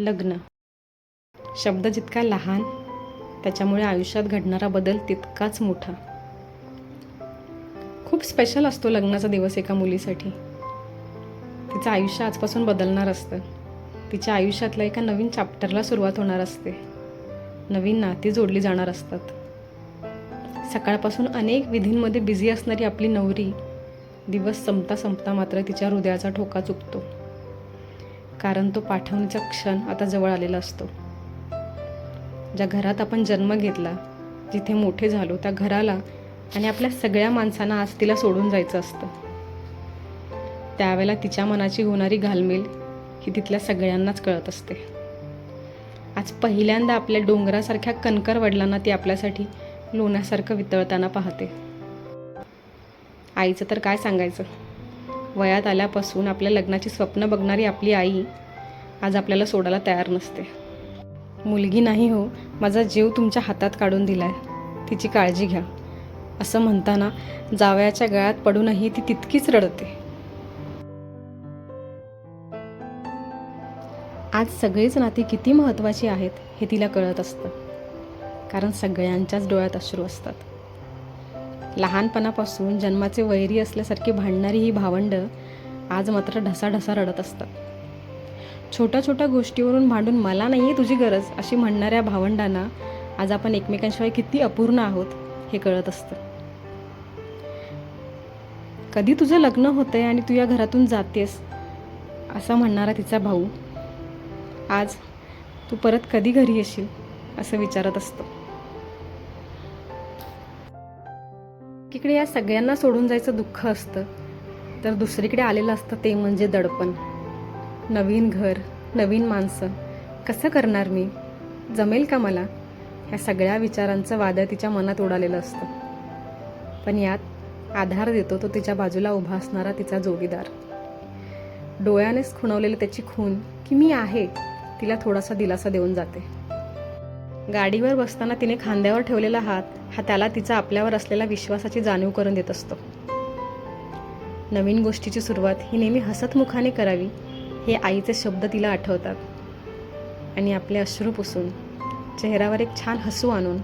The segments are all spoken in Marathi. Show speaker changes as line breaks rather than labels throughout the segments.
लग्न. शब्द जितका लहान त्याच्यामुळे आयुष्यात घडणारा बदल तितकाच मोठा. खूप स्पेशल असतो लग्नाचा दिवस एका मुलीसाठी. तिचं आयुष्य आजपासून बदलणार असतं. तिच्या आयुष्यातल्या एका नवीन चॅप्टरला सुरुवात होणार असते. नवीन नाती जोडली जाणार असतात. सकाळपासून अनेक विधींमध्ये बिझी असणारी आपली नवरी दिवस संपता संपता मात्र तिच्या हृदयाचा ठोका चुकतो. कारण तो पाठवणीचा क्षण आता जवळ आलेला असतो. ज्या घरात आपण जन्म घेतला जिथे मोठे झालो त्या घराला आणि आपल्या सगळ्या माणसांना आज तिला सोडून जायचं असतं. त्यावेळेला तिच्या मनाची होणारी घालमेल ही तिथल्या सगळ्यांनाच कळत असते. आज पहिल्यांदा आपल्या डोंगरासारख्या कणकर वडिलांना ती आपल्यासाठी लोण्यासारखं वितळताना पाहते. आईचं तर काय सांगायचं? वयात आल्यापासून आपल्या लग्नाची स्वप्न बघणारी आपली आई आज आपल्याला सोडायला तयार नसते. मुलगी नाही हो माझा जीव तुमच्या हातात काढून दिलाय. तिची काळजी घ्या. असं म्हणताना जावयाच्या गळ्यात पडूनही ती तितकीच रडते. आज सगळीच नाती किती महत्त्वाची आहेत हे तिला कळत असतं. कारण सगळ्यांच्याच डोळ्यात अश्रू असतात. लहानपणापासून जन्माचे वैरी असल्यासारखी भांडणारी ही भावंडं आज मात्र ढसाढसा रडत असतात. छोट्या छोट्या गोष्टीवरून भांडून मला नाही आहे तुझी गरज अशी म्हणणाऱ्या भावंडांना आज आपण एकमेकांशिवाय किती अपूर्ण आहोत हे कळत असतं. कधी तुझं लग्न होतंय आणि तू या घरातून जातेस असं म्हणणारा तिचा भाऊ आज तू परत कधी घरी येशील असं विचारत असतो. एकीकडे या सगळ्यांना सोडून जायचं दुःख असतं. तर दुसरीकडे आलेलं असतं ते म्हणजे दडपण. नवीन घर नवीन माणसं. कसं करणार मी? जमेल का मला? ह्या सगळ्या विचारांचं वादळ तिच्या मनात उडालेलं असतं. पण यात आधार देतो तो तिच्या बाजूला उभा असणारा तिचा जोडीदार डोळ्यानेच खुणवलेली त्याची खून की मी आहे तिला थोडासा दिलासा देऊन जाते. गाडीवर बसताना तिने खांद्यावर ठेवलेला हात हा त्याला तिचा आपल्यावर असलेला विश्वासाची जाणीव करून देत असतो. नवीन गोष्टीची सुरुवात ही नेहमी हसतमुखाने करावी हे आईचे शब्द तिला आठवतात. आणि आपले अश्रू पुसून चेहऱ्यावर एक छान हसू आणून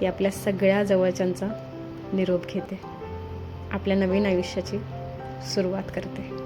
ती आपल्या सगळ्या जवळच्यांचा निरोप घेते. आपल्या नवीन आयुष्याची सुरुवात करते.